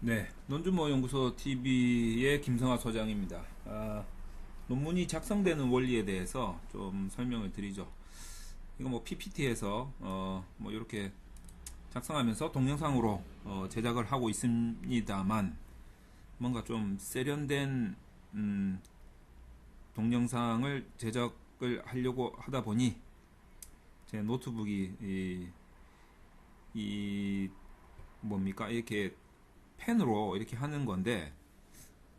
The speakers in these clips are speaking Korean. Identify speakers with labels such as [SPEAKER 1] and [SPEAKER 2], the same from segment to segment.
[SPEAKER 1] 네, 논주모 연구소 TV의 김성화 소장입니다. 아, 논문이 작성되는 원리에 대해서 좀 설명을 드리죠. 이거 뭐 PPT에서 어, 뭐 이렇게 작성하면서 동영상으로 어, 제작을 하고 있습니다만 뭔가 좀 세련된 음, 동영상을 제작을 하려고 하다 보니 제 노트북이 이, 이 뭡니까 이렇게 펜으로 이렇게 하는 건데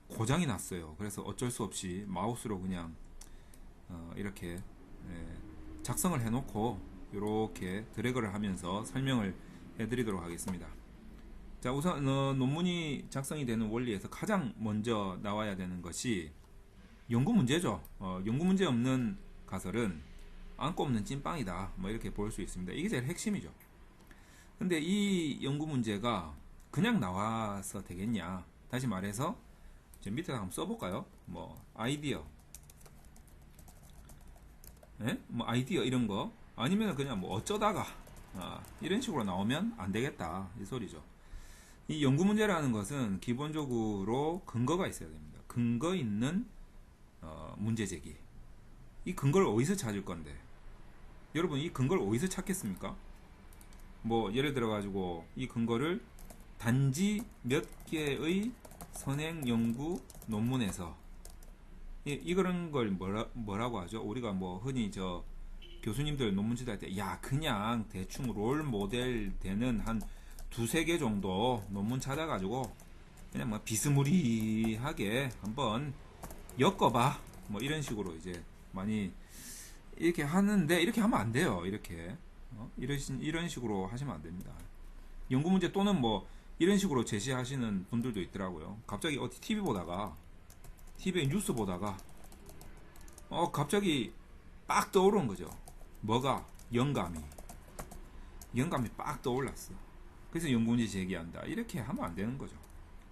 [SPEAKER 1] 고장이 났어요. 그래서 어쩔 수 없이 마우스로 그냥 어, 이렇게 예, 작성을 해놓고 이렇게 드래그를 하면서 설명을 해드리도록 하겠습니다. 자 우선 어, 논문이 작성이 되는 원리에서 가장 먼저 나와야 되는 것이 연구 문제죠. 어, 연구 문제 없는 가설은 안고 없는 찐빵이다. 뭐 이렇게 볼 수 있습니다. 이게 제일 핵심이죠. 근데 이 연구 문제가 그냥 나와서 되겠냐? 다시 말해서 이제 밑에 한번 써볼까요? 뭐 아이디어, 예? 뭐 아이디어 이런 거 아니면 그냥 뭐 어쩌다가 아, 이런 식으로 나오면 안 되겠다 이 소리죠. 이 연구 문제라는 것은 기본적으로 근거가 있어야 됩니다. 근거 있는 어, 문제 제기. 이 근거를 어디서 찾을 건데? 여러분 이 근거를 어디서 찾겠습니까? 뭐 예를 들어 가지고 이 근거를 단지 몇 개의 선행 연구 논문에서 이, 이런 걸 뭐라, 뭐라고 하죠? 우리가 뭐 흔히 저 교수님들 논문 지도 할 때 야 그냥 대충 롤 모델 되는 한 두세 개 정도 논문 찾아가지고 그냥 뭐 비스무리하게 한번 엮어봐 뭐 이런 식으로 이제 많이 이렇게 하는데 이렇게 하면 안 돼요 이렇게 어? 이런 이런 식으로 하시면 안 됩니다 연구 문제 또는 뭐 이런 식으로 제시하시는 분들도 있더라고요. 갑자기 어디 TV 보다가 TV에 뉴스 보다가 어 갑자기 빡 떠오른 거죠. 뭐가 영감이 영감이 빡 떠올랐어. 그래서 연구문제 제기한다. 이렇게 하면 안 되는 거죠.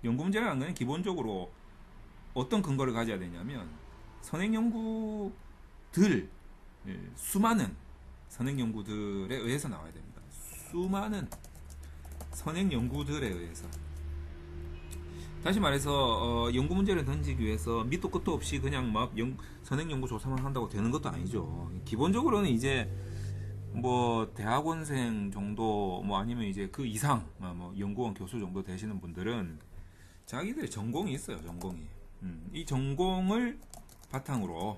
[SPEAKER 1] 연구문제라는 건 기본적으로 어떤 근거를 가져야 되냐면 선행 연구들 예, 수많은 선행 연구들에 의해서 나와야 됩니다. 수많은 선행 연구들에 의해서 다시 말해서 어, 연구 문제를 던지기 위해서 밑도 끝도 없이 그냥 막 연, 선행 연구 조사만 한다고 되는 것도 아니죠. 기본적으로는 이제 뭐 대학원생 정도 뭐 아니면 이제 그 이상 어, 뭐 연구원 교수 정도 되시는 분들은 자기들의 전공이 있어요. 전공이 음, 이 전공을 바탕으로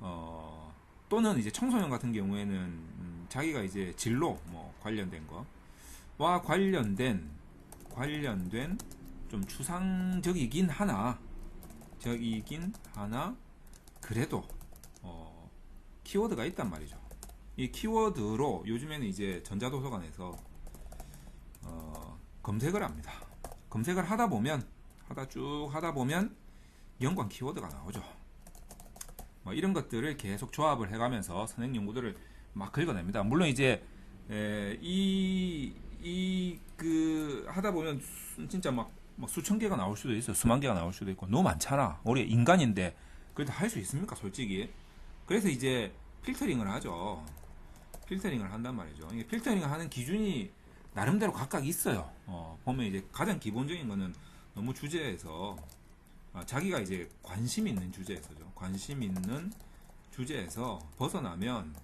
[SPEAKER 1] 어, 또는 이제 청소년 같은 경우에는 음, 자기가 이제 진로 뭐 관련된 거 와 관련된 관련된 좀 추상적이긴 하나 적이긴 하나 그래도 어, 키워드가 있단 말이죠. 이 키워드로 요즘에는 이제 전자도서관에서 어, 검색을 합니다. 검색을 하다 보면 하다 쭉 하다 보면 연관 키워드가 나오죠. 뭐 이런 것들을 계속 조합을 해가면서 선행 연구들을 막 긁어냅니다. 물론 이제 에, 이 이 그 하다 보면 수- 진짜 막, 막 수천 개가 나올 수도 있어요. 수만 개가 나올 수도 있고 너무 많잖아. 우리 인간인데 그래도 할 수 있습니까, 솔직히? 그래서 이제 필터링을 하죠. 필터링을 한단 말이죠. 이게 필터링을 하는 기준이 나름대로 각각 있어요. 어, 보면 이제 가장 기본적인 거는 너무 주제에서 아, 자기가 이제 관심 있는 주제에서죠. 관심 있는 주제에서 벗어나면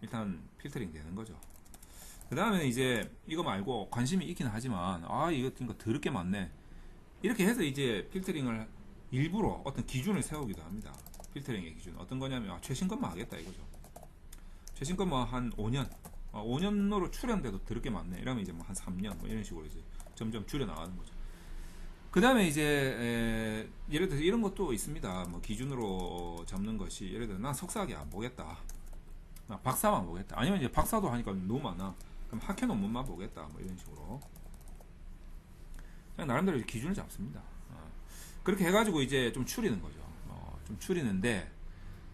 [SPEAKER 1] 일단 필터링 되는 거죠. 그 다음에 이제 이거 말고 관심이 있긴 하지만 아 이거 그러니까 더럽게 많네. 이렇게 해서 이제 필터링을 일부러 어떤 기준을 세우기도 합니다. 필터링의 기준. 어떤 거냐면 아, 최신 것만 하겠다 이거죠. 최신 것만 한 5년. 아, 5년으로 출연돼도 더럽게 많네. 이러면 이제 뭐 한 3년 뭐 이런 식으로 이제 점점 줄여 나가는 거죠. 그 다음에 이제 에, 예를 들어서 이런 것도 있습니다. 뭐 기준으로 잡는 것이. 예를 들어 난 석사학위 안 보겠다. 아, 박사만 보겠다. 아니면 이제 박사도 하니까 너무 많아. 그럼 학회 논문만 보겠다. 뭐 이런 식으로. 그냥 나름대로 기준을 잡습니다. 어. 그렇게 해가지고 이제 좀 추리는 거죠. 어, 좀 추리는데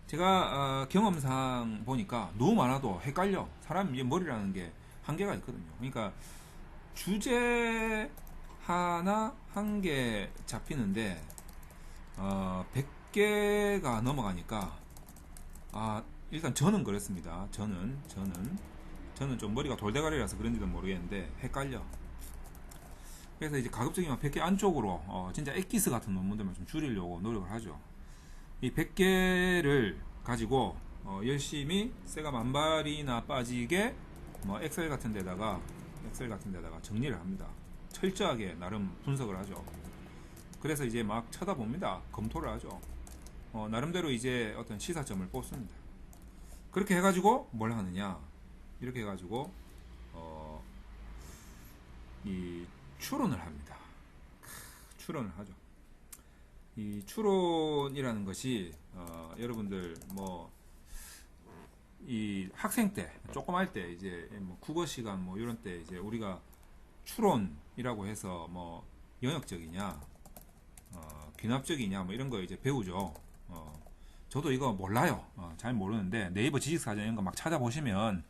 [SPEAKER 1] 제가 어, 경험상 보니까 너무 많아도 헷갈려. 사람 이제 머리라는 게 한계가 있거든요. 그러니까 주제 하나 한 개 잡히는데 어, 100개가 넘어가니까 아 일단 저는 그렇습니다. 저는 저는 저는 좀 머리가 돌대가리라서 그런지도 모르겠는데 헷갈려. 그래서 이제 가급적이면 100개 안쪽으로 어, 진짜 엑기스 같은 논문들만 좀 줄이려고 노력을 하죠. 이 100개를 가지고 어, 열심히 쇠가 만발이나 빠지게 뭐 엑셀 같은 데다가 엑셀 같은 데다가 정리를 합니다. 철저하게 나름 분석을 하죠. 그래서 이제 막 쳐다봅니다. 검토를 하죠. 어, 나름대로 이제 어떤 시사점을 뽑습니다. 그렇게 해가지고 뭘 하느냐? 이렇게 해가지고 어, 이 추론을 합니다. 크, 추론을 하죠. 이 추론이라는 것이 어, 여러분들 뭐 이 학생 때 조그만 때 이제 뭐 국어 시간 뭐 이런 때 이제 우리가 추론이라고 해서 뭐 영역적이냐 어, 귀납적이냐 뭐 이런 거 이제 배우죠. 어, 저도 이거 몰라요. 어, 잘 모르는데 네이버 지식사전 이런 거 막 찾아보시면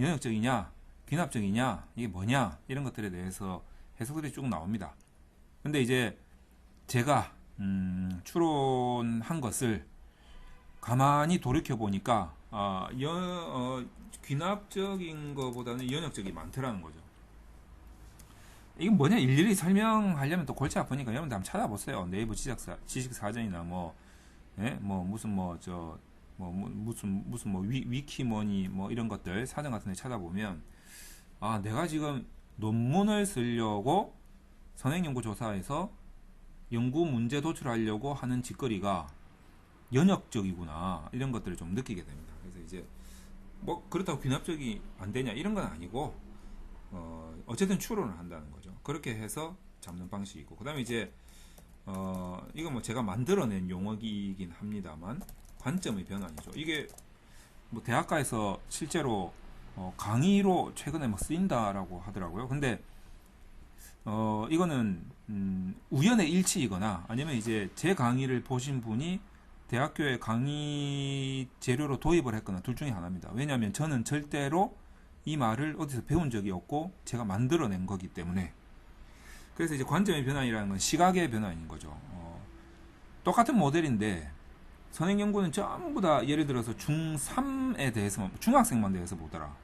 [SPEAKER 1] 영역적이냐 귀납적이냐 이게 뭐냐 이런 것들에 대해서 해석들이 쭉 나옵니다. 근데 이제 제가 음, 추론한 것을 가만히 돌이켜 보니까 아, 여, 어, 귀납적인 것보다는 연역적이 많더라는 거죠. 이게 뭐냐 일일이 설명하려면 또 골치 아프니까 여러분들 한번 찾아보세요. 네이버 지식사, 지식사전이나 뭐, 예? 뭐 무슨 뭐 저 뭐 무슨 무슨 뭐 위, 위키머니 뭐 이런 것들 사전 같은 데 찾아보면 아 내가 지금 논문을 쓰려고 선행연구조사에서 연구 문제 도출하려고 하는 짓거리가 연역적이구나 이런 것들을 좀 느끼게 됩니다. 그래서 이제 뭐 그렇다고 귀납적이 안 되냐 이런 건 아니고 어 어쨌든 추론을 한다는 거죠. 그렇게 해서 잡는 방식이고 그다음에 이제 어 이건 뭐 제가 만들어낸 용어이긴 합니다만 관점의 변환이죠. 이게 뭐 대학가에서 실제로 어 강의로 최근에 뭐 쓰인다라고 하더라고요. 근데 어 이거는 음 우연의 일치이거나 아니면 이제 제 강의를 보신 분이 대학교에 강의 재료로 도입을 했거나 둘 중에 하나입니다. 왜냐하면 저는 절대로 이 말을 어디서 배운 적이 없고 제가 만들어낸 거기 때문에 그래서 이제 관점의 변환이라는 건 시각의 변환인 거죠. 어, 똑같은 모델인데 선행 연구는 전부 다 예를 들어서 중3에 대해서만 중학생만 대해서 보더라.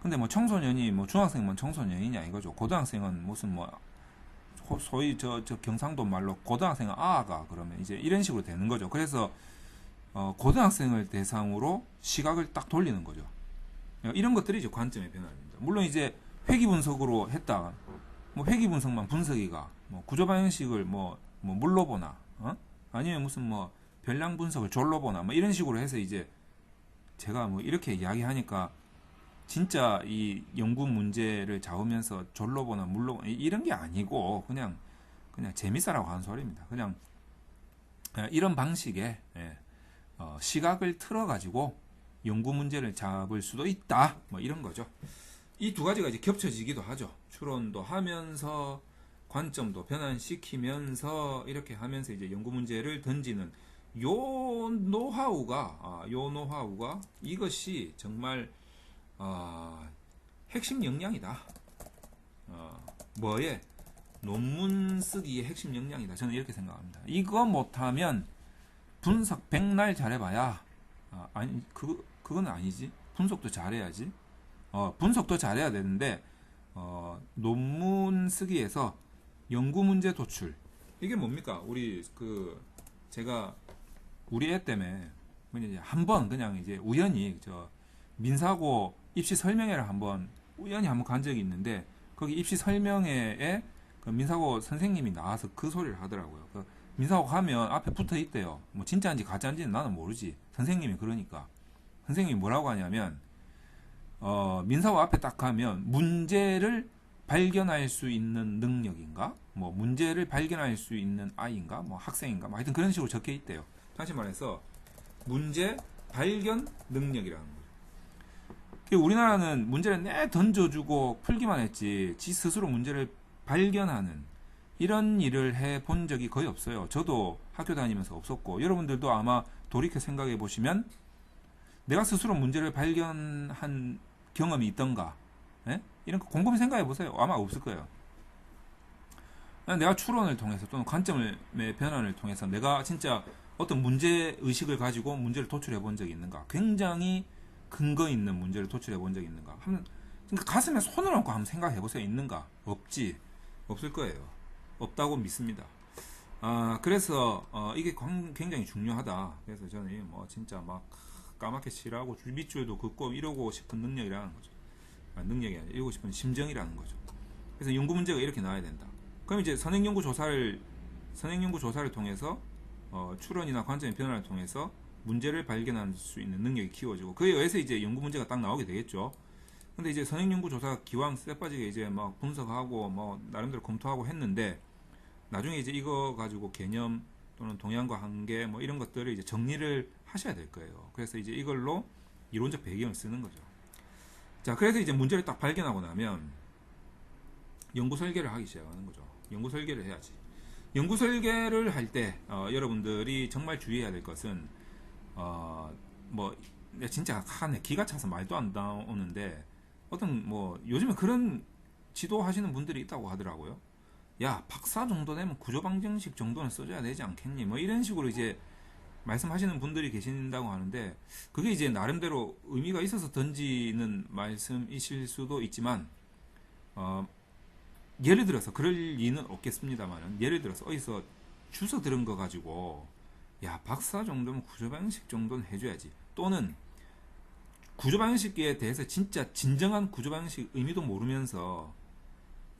[SPEAKER 1] 근데 뭐 청소년이 뭐 중학생만 청소년이냐 이거죠. 고등학생은 무슨 뭐 소위 저, 저 경상도 말로 고등학생은 아가 그러면 이제 이런 식으로 되는 거죠. 그래서 어, 고등학생을 대상으로 시각을 딱 돌리는 거죠. 이런 것들이 이제 관점의 변화입니다. 물론 이제 회귀 분석으로 했다. 뭐 회귀 분석만 분석이가 뭐 구조 방정식을 뭐, 뭐 물로 보나 어? 아니면 무슨 뭐 별량 분석을 졸로 보나 뭐 이런 식으로 해서 이제 제가 뭐 이렇게 이야기하니까 진짜 이 연구 문제를 잡으면서 졸로 보나 물로 이런 게 아니고 그냥 그냥 재밌어라고 하는 소리입니다. 그냥 이런 방식의 예, 어, 시각을 틀어 가지고 연구 문제를 잡을 수도 있다. 뭐 이런 거죠. 이 두 가지가 이제 겹쳐지기도 하죠. 추론도 하면서 관점도 변환시키면서 이렇게 하면서 이제 연구 문제를 던지는 요 노하우가 아, 요 노하우가 이것이 정말 어, 핵심 역량이다. 어, 뭐에 논문 쓰기의 핵심 역량이다. 저는 이렇게 생각합니다. 이거 못하면 분석 백날 잘해봐야 아, 아니 그 그건 아니지. 분석도 잘해야지. 어, 분석도 잘해야 되는데 어, 논문 쓰기에서 연구 문제 도출 이게 뭡니까? 우리 그 제가 우리 애 때문에 한 번 그냥 이제 우연히 저 민사고 입시 설명회를 한번 우연히 한번 간 적이 있는데 거기 입시 설명회에 그 민사고 선생님이 나와서 그 소리를 하더라고요. 그 민사고 가면 앞에 붙어 있대요. 뭐 진짜인지 가짜인지는 나는 모르지. 선생님이 그러니까 선생님이 뭐라고 하냐면 어, 민사고 앞에 딱 가면 문제를 발견할 수 있는 능력인가? 뭐 문제를 발견할 수 있는 아이인가? 뭐 학생인가? 뭐 하여튼 그런 식으로 적혀 있대요. 다시 말해서 문제 발견 능력이라는 거예요. 우리나라는 문제를 내 던져주고 풀기만 했지 지 스스로 문제를 발견하는 이런 일을 해 본 적이 거의 없어요. 저도 학교 다니면서 없었고 여러분들도 아마 돌이켜 생각해 보시면 내가 스스로 문제를 발견한 경험이 있던가 예? 이런 거 곰곰이 생각해 보세요. 아마 없을 거예요. 내가 추론을 통해서 또는 관점의 변환을 통해서 내가 진짜 어떤 문제 의식을 가지고 문제를 도출해 본 적이 있는가? 굉장히 근거 있는 문제를 도출해 본 적이 있는가? 한번 그러니까 가슴에 손을 얹고 한번 생각해 보세요. 있는가? 없지. 없을 거예요. 없다고 믿습니다. 아, 그래서 어, 이게 광- 굉장히 중요하다. 그래서 저는 뭐 진짜 막 까맣게 칠하고 줄 밑줄도 긋고 이러고 싶은 능력이라는 거죠. 아, 능력이 아니라 이러고 싶은 심정이라는 거죠. 그래서 연구 문제가 이렇게 나와야 된다. 그럼 이제 선행 연구 조사를 선행 연구 조사를 통해서 어, 추론이나 관점의 변화를 통해서 문제를 발견할 수 있는 능력이 키워지고 그에 의해서 이제 연구 문제가 딱 나오게 되겠죠. 근데 이제 선행 연구 조사가 기왕 쎄 빠지게 이제 막 분석하고 뭐 나름대로 검토하고 했는데 나중에 이제 이거 가지고 개념 또는 동향과 한계 뭐 이런 것들을 이제 정리를 하셔야 될 거예요. 그래서 이제 이걸로 이론적 배경을 쓰는 거죠. 자, 그래서 이제 문제를 딱 발견하고 나면 연구 설계를 하기 시작하는 거죠. 연구 설계를 해야지. 연구 설계를 할때 여러분들이 정말 주의해야 될 것은 어, 뭐 진짜 한 기가 차서 말도 안 나오는데 어떤 뭐 요즘에 그런 지도하시는 분들이 있다고 하더라고요. 야 박사 정도 되면 구조방정식 정도는 써줘야 되지 않겠니? 뭐 이런 식으로 이제 말씀하시는 분들이 계신다고 하는데 그게 이제 나름대로 의미가 있어서 던지는 말씀이실 수도 있지만 어, 예를 들어서 그럴 리는 없겠습니다만은 예를 들어서 어디서 주워 들은 거 가지고 야 박사 정도면 구조 방식 정도는 해줘야지. 또는 구조 방식에 대해서 진짜 진정한 구조 방식 의미도 모르면서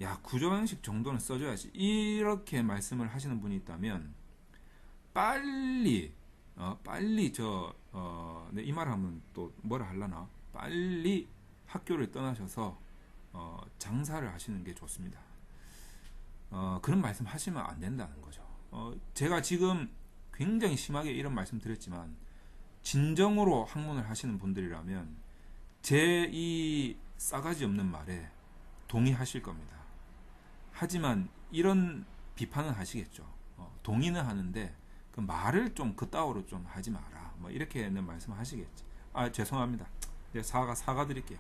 [SPEAKER 1] 야 구조 방식 정도는 써줘야지. 이렇게 말씀을 하시는 분이 있다면 빨리 어, 빨리 저 어, 네, 이 말을 하면 또 뭐라 할라나? 빨리 학교를 떠나셔서 어, 장사를 하시는 게 좋습니다. 어, 그런 말씀 하시면 안 된다는 거죠. 어, 제가 지금 굉장히 심하게 이런 말씀 드렸지만 진정으로 학문을 하시는 분들이라면 제 이 싸가지 없는 말에 동의하실 겁니다. 하지만 이런 비판은 하시겠죠. 어, 동의는 하는데 그 말을 좀 그따위로 좀 하지 마라. 뭐 이렇게는 말씀하시겠지. 아 죄송합니다. 네, 사과 사과 드릴게요.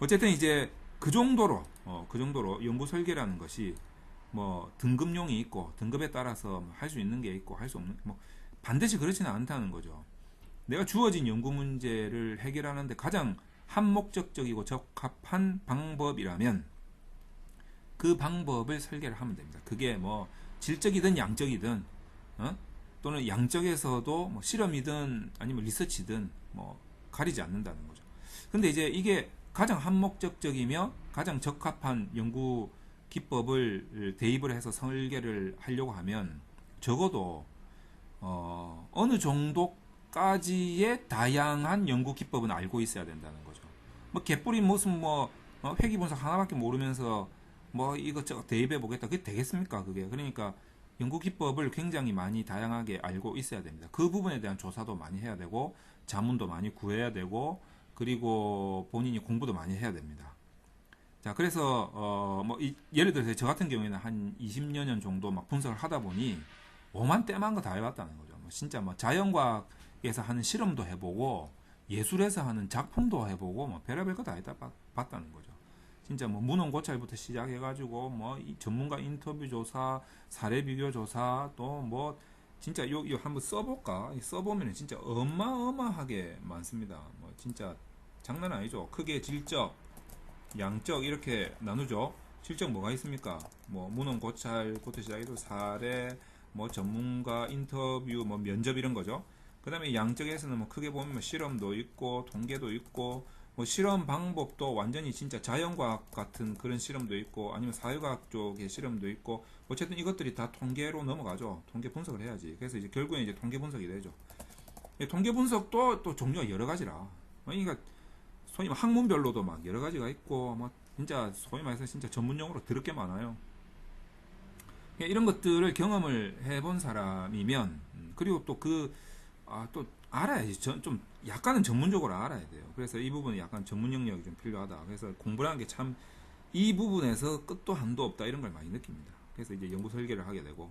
[SPEAKER 1] 어쨌든 이제 그 정도로 어, 그 정도로 연구 설계라는 것이 뭐 등급용이 있고 등급에 따라서 할 수 있는 게 있고 할 수 없는 뭐 반드시 그렇지는 않다는 거죠. 내가 주어진 연구 문제를 해결하는데 가장 한목적적이고 적합한 방법이라면 그 방법을 설계를 하면 됩니다. 그게 뭐 질적이든 양적이든 어? 또는 양적에서도 뭐 실험이든 아니면 리서치든 뭐 가리지 않는다는 거죠. 근데 이제 이게 가장 한목적적이며 가장 적합한 연구 기법을 대입을 해서 설계를 하려고 하면 적어도 어, 어느 정도까지의 다양한 연구 기법은 알고 있어야 된다는 거죠. 뭐 개뿔이 무슨 뭐 어, 회귀 분석 하나밖에 모르면서 뭐 이것저것 대입해 보겠다. 그게 되겠습니까? 그게 그러니까 연구 기법을 굉장히 많이 다양하게 알고 있어야 됩니다. 그 부분에 대한 조사도 많이 해야 되고 자문도 많이 구해야 되고 그리고 본인이 공부도 많이 해야 됩니다. 자, 그래서 어뭐 예를 들어서 저 같은 경우에는 한 20여 년 정도 막 분석을 하다 보니 오만 때만 거 다 해봤다는 거죠. 뭐 진짜 뭐 자연과학에서 하는 실험도 해보고 예술에서 하는 작품도 해보고 뭐 별의별 거다 했다 봤다는 거죠. 진짜 뭐 문헌 고찰부터 시작해가지고 뭐 전문가 인터뷰 조사, 사례 비교 조사 또 뭐 진짜 요, 요 한번 써볼까? 써보면 진짜 어마어마하게 많습니다. 뭐 진짜 장난 아니죠. 크게 질적, 양적 이렇게 나누죠. 실적 뭐가 있습니까? 뭐 문헌 고찰부터 시작해서 사례, 뭐 전문가 인터뷰, 뭐 면접 이런 거죠. 그 다음에 양적에서는 뭐 크게 보면 뭐 실험도 있고 통계도 있고 뭐 실험 방법도 완전히 진짜 자연과학 같은 그런 실험도 있고 아니면 사회과학 쪽의 실험도 있고 어쨌든 이것들이 다 통계로 넘어가죠. 통계 분석을 해야지. 그래서 이제 결국에 이제 통계 분석이 되죠. 통계 분석도 또 종류가 여러 가지라. 그러니까 소위 말 학문별로도 막 여러 가지가 있고 뭐 진짜 소위 말해서 진짜 전문용어로 더럽게 많아요. 이런 것들을 경험을 해본 사람이면 그리고 또그 아, 또 알아야지. 전 좀 약간은 전문적으로 알아야 돼요. 그래서 이 부분은 약간 전문 영역이 좀 필요하다. 그래서 공부라는 게 참 이 부분에서 끝도 한도 없다 이런 걸 많이 느낍니다. 그래서 이제 연구 설계를 하게 되고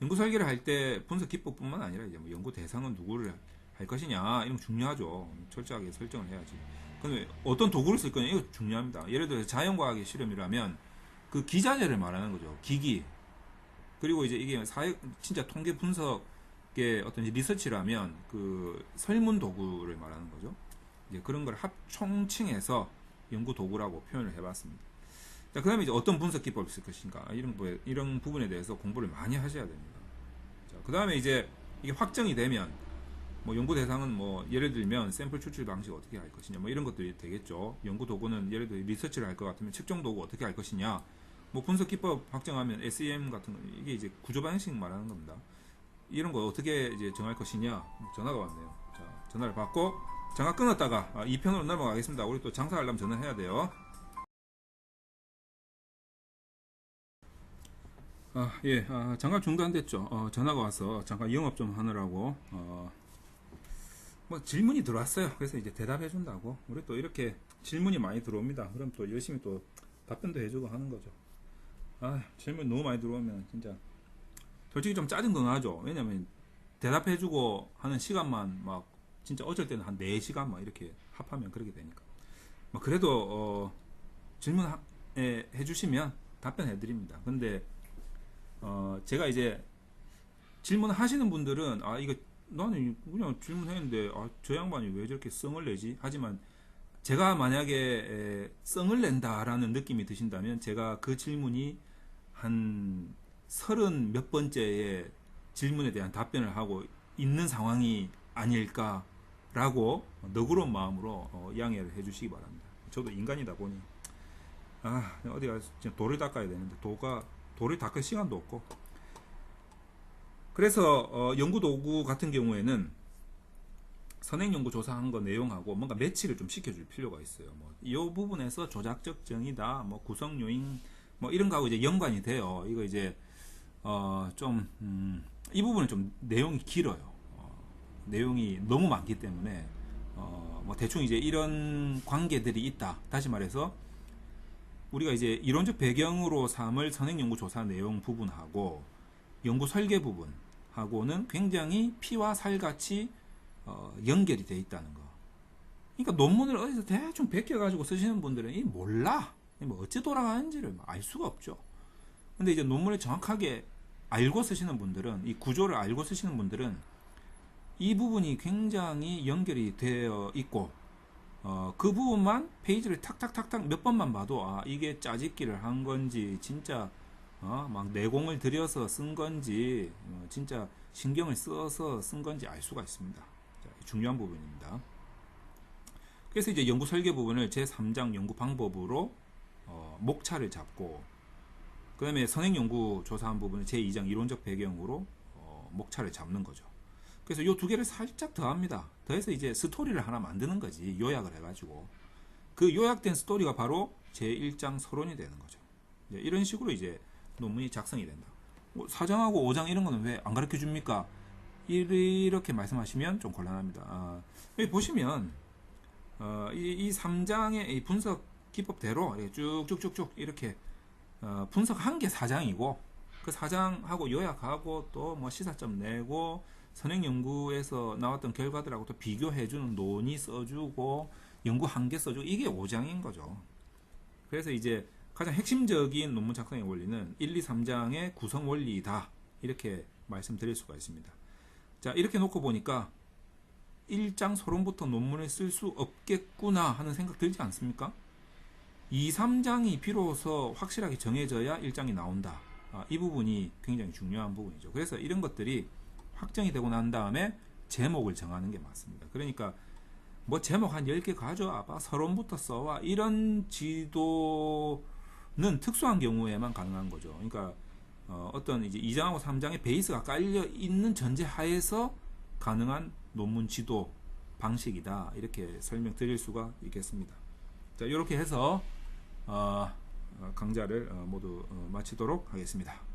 [SPEAKER 1] 연구 설계를 할 때 분석 기법뿐만 아니라 이제 뭐 연구 대상은 누구를 할 것이냐 이런 거 중요하죠. 철저하게 설정을 해야지. 근데 어떤 도구를 쓸 거냐 이거 중요합니다. 예를 들어서 자연과학의 실험이라면 그 기자재를 말하는 거죠. 기기 그리고 이제 이게 사회 진짜 통계 분석의 어떤 리서치라면 그 설문 도구를 말하는 거죠. 이제 그런 걸 합총칭해서 연구 도구라고 표현을 해봤습니다. 자, 그 다음에 이제 어떤 분석 기법이 있을 것인가 이런 부분에, 이런 부분에 대해서 공부를 많이 하셔야 됩니다. 자, 그 다음에 이제 이게 확정이 되면 뭐 연구 대상은 뭐 예를 들면 샘플 추출 방식 어떻게 할 것이냐 뭐 이런 것들이 되겠죠. 연구 도구는 예를 들어 리서치를 할 것 같으면 측정 도구 어떻게 할 것이냐. 뭐 분석 기법 확정하면 SEM 같은 거 이게 이제 구조 방식 말하는 겁니다. 이런 거 어떻게 이제 정할 것이냐. 전화가 왔네요. 자, 전화를 받고 전화 끊었다가 아, 2편으로 넘어가겠습니다. 우리 또 장사하려면 전화해야 돼요. 아, 예, 아, 잠깐 중단됐죠. 어, 전화가 와서 잠깐 영업 좀 하느라고, 어, 뭐 질문이 들어왔어요. 그래서 이제 대답해 준다고. 우리 또 이렇게 질문이 많이 들어옵니다. 그럼 또 열심히 또 답변도 해주고 하는 거죠. 아, 질문 너무 많이 들어오면 진짜 솔직히 좀 짜증나죠. 왜냐면 대답해 주고 하는 시간만 막 진짜 어쩔 때는 한 4시간 막 이렇게 합하면 그렇게 되니까. 뭐 그래도 어, 질문 하- 에, 해주시면 답변해 드립니다. 근데 어, 제가 이제 질문하시는 분들은 아 이거 나는 그냥 질문했는데 아, 저 양반이 왜 저렇게 썽을 내지? 하지만 제가 만약에 에, 썽을 낸다라는 느낌이 드신다면 제가 그 질문이 한 서른 몇 번째의 질문에 대한 답변을 하고 있는 상황이 아닐까라고 너그러운 마음으로 어, 양해를 해주시기 바랍니다. 저도 인간이다 보니 아 어디 가서 진짜 돌을 닦아야 되는데 도가 돌을 닦을 시간도 없고 그래서 어, 연구 도구 같은 경우에는 선행 연구 조사한 거 내용하고 뭔가 매치를 좀 시켜줄 필요가 있어요. 뭐이 부분에서 조작적 정의다, 뭐 구성 요인 뭐 이런 거하고 이제 연관이 돼요. 이거 이제 어좀 음, 이 부분은 좀 내용이 길어요. 어, 내용이 너무 많기 때문에 어, 뭐 대충 이제 이런 관계들이 있다. 다시 말해서 우리가 이제 이론적 배경으로 삼을 선행 연구 조사 내용 부분하고 연구 설계 부분 하고는 굉장히 피와 살같이 어, 연결이 돼 있다는 거. 그러니까 논문을 어디서 대충 베껴가지고 쓰시는 분들은 이 몰라. 뭐 어찌 돌아가는지를 알 수가 없죠. 근데 이제 논문을 정확하게 알고 쓰시는 분들은 이 구조를 알고 쓰시는 분들은 이 부분이 굉장히 연결이 되어 있고 어, 그 부분만 페이지를 탁탁탁탁 몇 번만 봐도 아 이게 짜집기를 한 건지 진짜 어, 막 내공을 들여서 쓴 건지 어, 진짜 신경을 써서 쓴 건지 알 수가 있습니다. 자, 중요한 부분입니다. 그래서 이제 연구 설계 부분을 제 3장 연구 방법으로 어, 목차를 잡고 그 다음에 선행 연구 조사한 부분을 제 2장 이론적 배경으로 어, 목차를 잡는 거죠. 그래서 이두 개를 살짝 더합니다. 더해서 이제 스토리를 하나 만드는 거지 요약을 해가지고 그 요약된 스토리가 바로 제 1장 서론이 되는 거죠. 이런 식으로 이제 논문이 작성이 된다. 뭐 4장하고 5장 이런 거는 왜 안 가르쳐 줍니까? 이렇게 말씀하시면 좀 곤란합니다. 아, 여기 보시면 어, 이, 이 3장의 이 분석 기법대로 이렇게 쭉쭉쭉쭉 이렇게 어, 분석한 게 4장이고 그 4장하고 요약하고 또 뭐 시사점 내고 선행 연구에서 나왔던 결과들하고 또 비교해주는 논의 써주고 연구 한계 써주고 이게 5장인 거죠. 그래서 이제 가장 핵심적인 논문 작성의 원리는 1, 2, 3장의 구성 원리이다. 이렇게 말씀드릴 수가 있습니다. 자, 이렇게 놓고 보니까 1장 서론부터 논문을 쓸 수 없겠구나 하는 생각 들지 않습니까? 2, 3장이 비로소 확실하게 정해져야 1장이 나온다. 아, 이 부분이 굉장히 중요한 부분이죠. 그래서 이런 것들이 확정이 되고 난 다음에 제목을 정하는 게 맞습니다. 그러니까 뭐 제목 한 10개 가져와봐. 서론부터 써와. 이런 지도 는 특수한 경우에만 가능한 거죠. 그러니까 어, 떤 이제 2장하고 3장의 베이스가 깔려 있는 전제 하에서 가능한 논문 지도 방식이다. 이렇게 설명드릴 수가 있겠습니다. 자, 이렇게 해서 어, 어, 강좌를 어, 모두 어, 마치도록 하겠습니다.